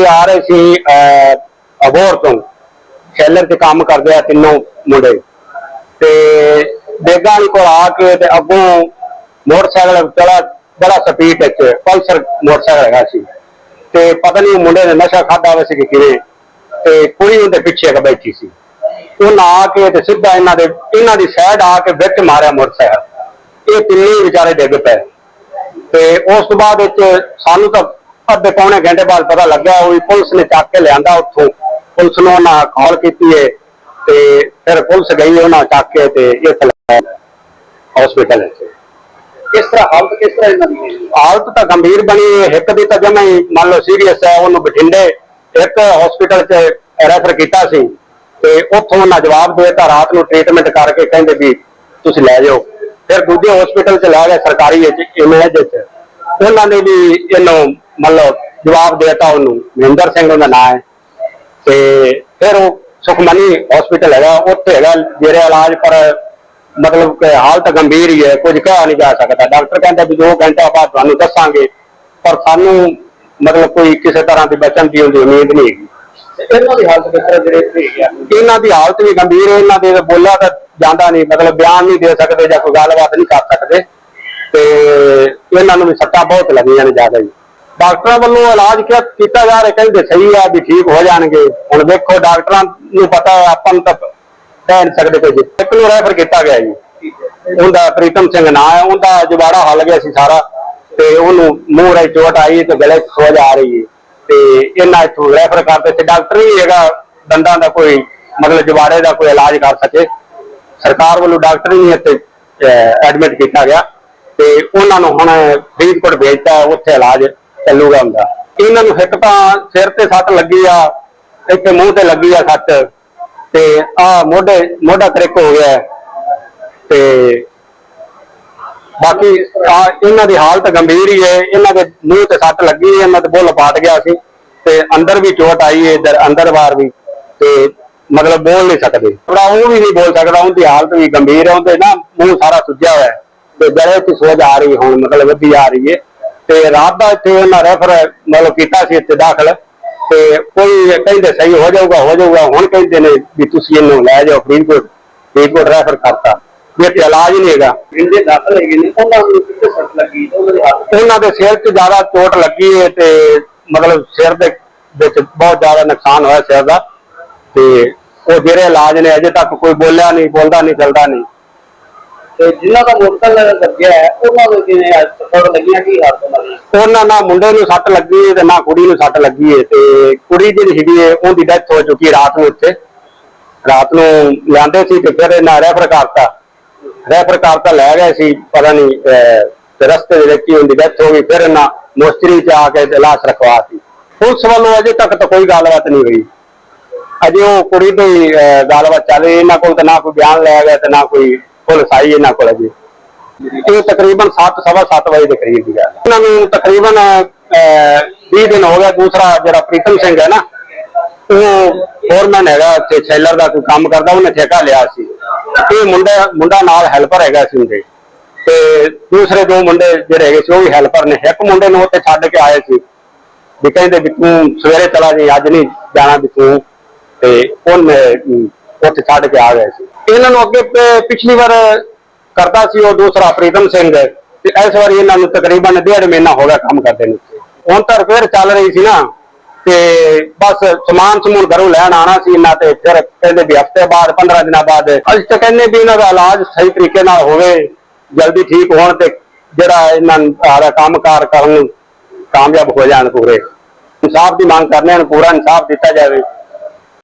ਆ ਰਹੇ ਸੀ ਅਹ, ਤੋਂ। ਸ਼ੈਲਰ 'ਚ ਕੰਮ ਕਰਦੇ ਆ ਤਿੰਨੋਂ ਮੁੰਡੇ। ਤੇ ਬੇਗਾਂ ਵਾਲੀ ਕੋਲ ਆ ਕੇ ਤੇ ਅੱਗੋਂ ਮੋਟਰਸਾਈਕਲ ਚਲਾ ਬੜਾ ਸਪੀਡ ਵਿੱਚ ਪਲਸਰ ਮੋਟਰਸਾਈਕਲ ਹੈਗਾ ਸੀ। ਤੇ ਪਤਾ ਨਹੀਂ ਮੁੰਡੇ ਨੇ ਨਸ਼ਾ ਖਾਦਾ ਹੋਇਆ ਸੀ ਕਿ ਕਿਵੇਂ। ਤੇ ਕੁੜੀ ਉਹਦੇ ਪਿੱਛੇ ਕ ਬੈਠੀ ਸੀ। ਉਹਨਾਂ ਆ ਕੇ ਤੇ ਸਿੱਧਾ ਇਹਨਾਂ ਦੇ ਇਹਨਾਂ ਦੀ ਸਾਈਡ ਆ ਕੇ ਵਿੱਚ ਮਾਰਿਆ ਮੋਟਰਸਾਈਕਲ। ਇਹ ਤਿੰਨੇ ਵਿਚਾਰੇ ਡਿੱਗ ਪਏ। ਤੇ ਉਸ ਤੋਂ ਬਾਅਦ ਵਿੱਚ ਸਾਨੂੰ ਤਾਂ ਅੱਧੇ ਪੌਣੇ ਘੰਟੇ ਬਾਅਦ ਪਤਾ ਲੱਗਿਆ ਉਹ ਪੁਲਿਸ ਨੇ ਚੱਕ ਕੇ ਲਿਆਂਦਾ ਉੱਥੋਂ ਪੁਲਿਸ ਨੂੰ ਉਹਨਾਂ ਕਾਲ ਕੀਤੀ ਹੈ ਤੇ ਫਿਰ ਪੁਲਿਸ ਗਈ ਉਹਨਾਂ ਚੱਕ ਕੇ ਤੇ ਇੱਥੇ ਹਸਪੀਟਲ ਵਿੱਚ ਕਿਸ ਤਰ੍ਹਾਂ ਹਾਲਤ ਕਿਸ ਤਰ੍ਹਾਂ ਇਹਨਾਂ ਦੀ? ਹਾਲਤ ਤਾਂ ਗੰਭੀਰ ਬਣੀ। ਇੱਕ ਦੀ ਤਾਂ ਜਮਾਂ ਹੀ ਮੰਨ ਲਓ ਸੀਰੀਅਸ ਹੈ ਉਹਨੂੰ ਬਠਿੰਡੇ ਇੱਕ ਹਸਪੀਟਲ 'ਚ ਰੈਫਰ ਕੀਤਾ ਸੀ ਤੇ ਉੱਥੋਂ ਉਹਨਾਂ ਜਵਾਬ ਦਿੱਤਾ ਰਾਤ ਨੂੰ ਟ੍ਰੀਟਮੈਂਟ ਕਰਕੇ ਕਹਿੰਦੇ ਵੀ ਤੁਸੀਂ ਲੈ ਜਾਓ ਫਿਰ ਦੂਜੇ ਹਸਪੀਟਲ 'ਚ ਲੈ ਗਏ ਸਰਕਾਰੀ ਵਿੱਚ ਇਮੇਜ 'ਚ ਉਹਨਾਂ ਨੇ ਵੀ ਇਹਨੂੰ ਮੰਨ ਲਓ ਜਵਾਬ ਦੇ ਦਿੱਤਾ ਉਹਨੂੰ ਮਹਿੰਦਰ ਸਿੰਘ ਉਹਦਾ ਨਾਮ ਹੈ। ਤੇ ਫਿਰ ਉਹ ਸੁਖਮਨੀ ਹਸਪੀਟਲ ਹੈਗਾ ਉੱਥੇ ਹੈਗਾ ਜਿਹੜੇ ਇਲਾਜ ਪਰ ਮਤਲਬ ਕਿ ਹਾਲਤ ਗੰਭੀਰ ਹੀ ਹੈ ਕੁਝ ਕਿਹਾ ਨਹੀਂ ਜਾ ਸਕਦਾ। ਡਾਕਟਰ ਕਹਿੰਦਾ ਵੀ 2 ਘੰਟੇ ਬਾਅਦ ਤੁਹਾਨੂੰ ਦੱਸਾਂਗੇ ਪਰ ਸਾਨੂੰ ਮਤਲਬ ਕੋਈ ਕਿਸੇ ਤਰ੍ਹਾਂ ਦੀ ਬਚਣ ਦੀ ਉਮੀਦ ਨਹੀਂ ਹੈਗੀ। ਇਹਨਾਂ ਦੀ ਹਾਲਤ ਕਿਸ ਤਰ੍ਹਾਂ ਜਿਹੜੇ ਇੱਥੇ ਹੈਗੇ ਆ? ਇਹਨਾਂ ਦੀ ਹਾਲਤ ਵੀ ਗੰਭੀਰ ਹੈ ਇਹਨਾਂ ਦੇ ਬੋਲਿਆ ਤਾਂ ਜਾਂਦਾ ਨਹੀਂ ਮਤਲਬ ਬਿਆਨ ਨਹੀਂ ਦੇ ਸਕਦੇ ਜਾਂ ਕੋਈ ਗੱਲਬਾਤ ਨਹੀਂ ਕਰ ਸਕਦੇ। ਤੇ ਇਹਨਾਂ ਨੂੰ ਵੀ ਸੱਟਾਂ ਬਹੁਤ ਲੱਗੀਆਂ ਨੇ ਜ਼ਿਆਦਾ ਹੀ। ਡਾਕਟਰਾਂ ਵੱਲੋਂ ਇਲਾਜ ਕੀਤਾ ਜਾ ਰਿਹਾ, ਕਹਿੰਦੇ ਸਹੀ ਆ, ਵੀ ਠੀਕ ਹੋ ਜਾਣਗੇ। ਹੁਣ ਦੇਖੋ, ਡਾਕਟਰਾਂ ਨੂੰ ਪਤਾ ਆਪਾਂ ਨੂੰ ਤਾਂ ਕਹਿ ਨਹੀਂ ਸਕਦੇ ਕੁਝ। ਇੱਕ ਨੂੰ ਰੈਫਰ ਕੀਤਾ ਗਿਆ ਜੀ। ਉਹਦਾ ਪ੍ਰੀਤਮ ਸਿੰਘ ਨਾਂ ਹੈ, ਉਹਦਾ ਜਵਾੜਾ ਹੱਲ ਗਿਆ ਸੀ ਸਾਰਾ, ਤੇ ਉਹਨੂੰ ਮੂੰਹ ਰਾਈ ਚੋਟ ਆਈ ਤੇ ਗਲੇ ਸੋਜ ਆ ਰਹੀ ਹੈ। ਤੇ ਇਹਨਾਂ ਇੱਥੋਂ ਰੈਫਰ ਕਰਦੇ ਤੇ ਡਾਕਟਰ ਹੀ ਹੈਗਾ, ਦੰਦਾਂ ਦਾ ਕੋਈ ਮਤਲਬ ਜਵਾੜੇ ਦਾ ਕੋਈ ਇਲਾਜ ਕਰ ਸਕੇ। ਸਰਕਾਰ ਵੱਲੋਂ ਡਾਕਟਰ ਹੀ ਨਹੀਂ ਇੱਥੇ ਐਡਮਿਟ ਕੀਤਾ ਗਿਆ। ਤੇ ਉਹਨਾਂ ਨੂੰ ਹੁਣ ਫਰੀਦਕੋਟ ਭੇਜਤਾ, ਉੱਥੇ ਇਲਾਜ ਚੱਲੂਗਾ ਹੁੰਦਾ। ਇਹਨਾਂ ਨੂੰ ਇੱਕ ਤਾਂ ਸਿਰ ਤੇ ਸੱਟ ਲੱਗੀ ਆ, ਇੱਥੇ ਮੂੰਹ ਤੇ ਲੱਗੀ ਆ ਸੱਟ। ਤੇ ਆ ਮੋਢੇ, ਮੋਢਾ ਕ੍ਰਿਕ ਹੋ ਗਿਆ। ਤੇ ਬਾਕੀ ਆ ਇਹਨਾਂ ਦੀ ਹਾਲਤ ਗੰਭੀਰ ਹੀ ਹੈ। ਇਹਨਾਂ ਦੇ ਮੂੰਹ ਤੇ ਸੱਟ ਲੱਗੀ ਹੈ ਇਹਨਾਂ ਦੇ ਬੁੱਲ ਪਾਟ ਗਿਆ ਸੀ। ਤੇ ਅੰਦਰ ਵੀ ਚੋਟ ਆਈ ਹੈ, ਇਧਰ ਅੰਦਰ ਬਾਹਰ ਵੀ। ਤੇ ਮਤਲਬ ਬੋਲ ਨਹੀਂ ਸਕਦੇ। ਥੋੜਾ ਉਹ ਵੀ ਨਹੀਂ ਬੋਲ ਸਕਦਾ, ਉਹਦੀ ਹਾਲਤ ਵੀ ਗੰਭੀਰ ਹੈ। ਉਹਦੇ ਨਾ ਮੂੰਹ ਸਾਰਾ ਸੁੱਜਿਆ ਹੋਇਆ ਤੇ ਜਿਹੜੇ 'ਚ ਸੋਜ ਆ ਰਹੀ ਹੁਣ, ਮਤਲਬ ਵੱਧੀ ਆ ਰਹੀ ਹੈ। ਤੇ ਰਾਤ ਦਾ ਇੱਥੇ ਉਹਨਾਂ ਰੈਫਰ ਮਤਲਬ ਕੀਤਾ ਸੀ ਇੱਥੇ ਦਾਖਲ। ਤੇ ਕੋਈ ਕਹਿੰਦੇ ਸਹੀ ਹੋ ਜਾਊਗਾ ਹੋ ਜਾਊਗਾ ਹੁਣ ਕਹਿੰਦੇ ਨੇ ਵੀ ਤੁਸੀਂ ਇਹਨੂੰ ਲੈ ਜਾਓ ਫਰੀਦਕੋਟ ਫਰੀਦਕੋਟ ਰੈਫਰ ਕਰਤਾ। ਵੀ ਇੱਥੇ ਇਲਾਜ ਨਹੀਂ ਹੈਗਾ। ਜਿੰਦੇ ਦਾਖਲ ਹੈਗੇ ਨੇ ਉਹਨਾਂ ਨੂੰ ਕਿੱਥੇ ਸੱਟ ਲੱਗੀ? ਤੇ ਉਹਨਾਂ ਦੀ ਹਾਲਤ ਉਹਨਾਂ ਦੇ ਸਿਰ 'ਚ ਜ਼ਿਆਦਾ ਚੋਟ ਲੱਗੀ ਹੈ ਤੇ ਮਤਲਬ ਸਿਰ ਦੇ ਵਿੱਚ ਬਹੁਤ ਜ਼ਿਆਦਾ ਨੁਕਸਾਨ ਹੋਇਆ ਸਿਰ ਦਾ। ਤੇ ਉਹ ਜਿਹੜੇ ਇਲਾਜ ਨੇ ਅਜੇ ਤੱਕ ਕੋਈ ਬੋਲਿਆ ਨਹੀਂ ਬੋਲਦਾ ਨਹੀਂ ਚੱਲਦਾ ਨਹੀਂ। ਤੇ ਜਿਨ੍ਹਾਂ ਦਾ ਮੋਟਰਸਾਈਕਲ ਲੱਗਿਆ ਹੈ ਉਹਨਾਂ ਨੂੰ ਕਿਵੇਂ ਸੱਟ ਲੱਗੀਆਂ ਕੀ ਹਾਲਤ ਉਹਨਾਂ ਉਹਨਾਂ ਨਾ ਮੁੰਡੇ ਨੂੰ ਸੱਟ ਲੱਗੀ ਹੈ ਤੇ ਨਾ ਕੁੜੀ ਨੂੰ ਸੱਟ ਲੱਗੀ ਹੈ ਤੇ ਕੁੜੀ ਜਿਹੜੀ ਹੈਗੀ ਹੈ ਉਹਦੀ ਡੈਥ ਹੋ ਚੁੱਕੀ ਰਾਤ ਨੂੰ ਇੱਥੇ ਰਾਤ ਨੂੰ ਲਿਆਂਦੇ ਸੀ ਤੇ ਫਿਰ ਇਹਨਾਂ ਰੈਫਰ ਕਰਤਾ। ਰੈਫਰ ਕਰਤਾ ਲੈ ਗਏ ਸੀ ਪਤਾ ਨਹੀਂ ਤੇ ਰਸਤੇ ਦੇ ਵਿੱਚ ਹੀ ਉਹਦੀ ਡੈਥ ਹੋ ਗਈ ਫਿਰ ਇਹਨਾਂ ਮੋਸਟਰੀ 'ਚ ਆ ਕੇ ਲਾਸ਼ ਰਖਵਾਤੀ ਪੁਲਿਸ ਵੱਲੋਂ ਅਜੇ ਤੱਕ ਤਾਂ ਕੋਈ ਗੱਲਬਾਤ ਨਹੀਂ ਹੋਈ। ਅਜੇ ਉਹ ਕੁੜੀ ਤੋਂ ਅਹ, ਗੱਲਬਾਤ ਚੱਲ ਰਹੀ ਇਹਨਾਂ ਕੋਲ ਤਾਂ ਨਾ ਕੋਈ ਬਿਆਨ ਲਿਆ ਗਿਆ ਤੇ ਨਾ ਕੋਈ ਪੁਲਿਸ ਆਈ ਇਹਨਾਂ ਕੋਲ ਅਜੇ ਇਹ ਤਕਰੀਬਨ 7 ਸਵਾ 7 ਵਜੇ ਦੇ ਕਰੀਬ ਦੀ ਗੱਲ ਨੂੰ ਤਕਰੀਬਨ 20 ਦਿਨ ਹੋ ਗਿਆ। ਦੂਸਰਾ ਜਿਹੜਾ ਪ੍ਰੀਤਮ ਸਿੰਘ ਹੈ ਨਾ, ਉਹ ਫੋਰਮੈਨ ਹੈਗਾ ਤੇ ਸੈਲਰ ਦਾ ਕੋਈ ਕੰਮ ਕਰਦਾ, ਉਹਨੇ ਠੇਕਾ ਲਿਆ ਸੀ। ਇਹ ਮੁੰਡਾ ਮੁੰਡਾ ਨਾਲ ਹੈਲਪਰ ਹੈਗਾ ਸੀ ਉਹਦੇ। ਤੇ ਦੂਸਰੇ ਦੋ ਮੁੰਡੇ ਜਿਹੜੇ ਹੈਗੇ ਸੀ, ਉਹ ਵੀ ਹੈਲਪਰ ਨੇ। ਇੱਕ ਮੁੰਡੇ ਨੂੰ ਉੱਥੇ ਛੱਡ ਕੇ ਆਏ ਸੀ। ਵੀ ਕਹਿੰਦੇ ਵੀ ਤੂੰ ਸਵੇਰੇ ਚਲਾ ਜੀ, ਅੱਜ ਨਹੀਂ ਜਾਣਾ ਵੀ ਤੂੰ। ਤੇ ਉਹਨੇ ਉੱਥੇ ਛੱਡ ਕੇ ਆ ਗਏ ਸੀ। ਇਹਨਾਂ ਨੂੰ ਅੱਗੇ ਪਿਛਲੀ ਵਾਰ ਕਰਦਾ ਸੀ ਉਹ ਦੂਸਰਾ ਪ੍ਰੀਤਮ ਸਿੰਘ। ਤੇ ਇਸ ਵਾਰੀ ਇਹਨਾਂ ਨੂੰ ਤਕਰੀਬਨ ਡੇਢ ਮਹੀਨਾ ਹੋ ਗਿਆ ਕੰਮ ਕਰਦੇ ਨੂੰ। ਹੁਣ ਤਾਂ ਰਿਪੇਅਰ ਚੱਲ ਰਹੀ ਸੀ ਨਾ। ਤੇ ਬਸ ਸਮਾਨ ਸਮੂਨ ਘਰੋਂ ਲੈਣ ਆਣਾ ਸੀ ਇਹਨਾਂ ਤੇ। ਫਿਰ ਕਹਿੰਦੇ ਵੀ ਹਫ਼ਤੇ ਬਾਅਦ 15 ਦਿਨਾਂ ਬਾਅਦ ਅਸੀਂ ਤਾਂ ਕਹਿੰਦੇ ਵੀ ਇਹਨਾਂ ਦਾ ਇਲਾਜ ਸਹੀ ਤਰੀਕੇ ਨਾਲ ਹੋਵੇ, ਜਲਦੀ ਠੀਕ ਹੋਣ ਤੇ ਜਿਹੜਾ ਇਹਨਾਂ ਨੂੰ ਸਾਰਾ ਕੰਮਕਾਰ ਕਰਨ ਕਾਮਯਾਬ ਹੋ ਜਾਣ ਪੂਰੇ। ਇਨਸਾਫ ਦੀ ਮੰਗ ਕਰਨੇ ਹਨ, ਪੂਰਾ ਇਨਸਾਫ ਦਿੱਤਾ ਜਾਵੇ।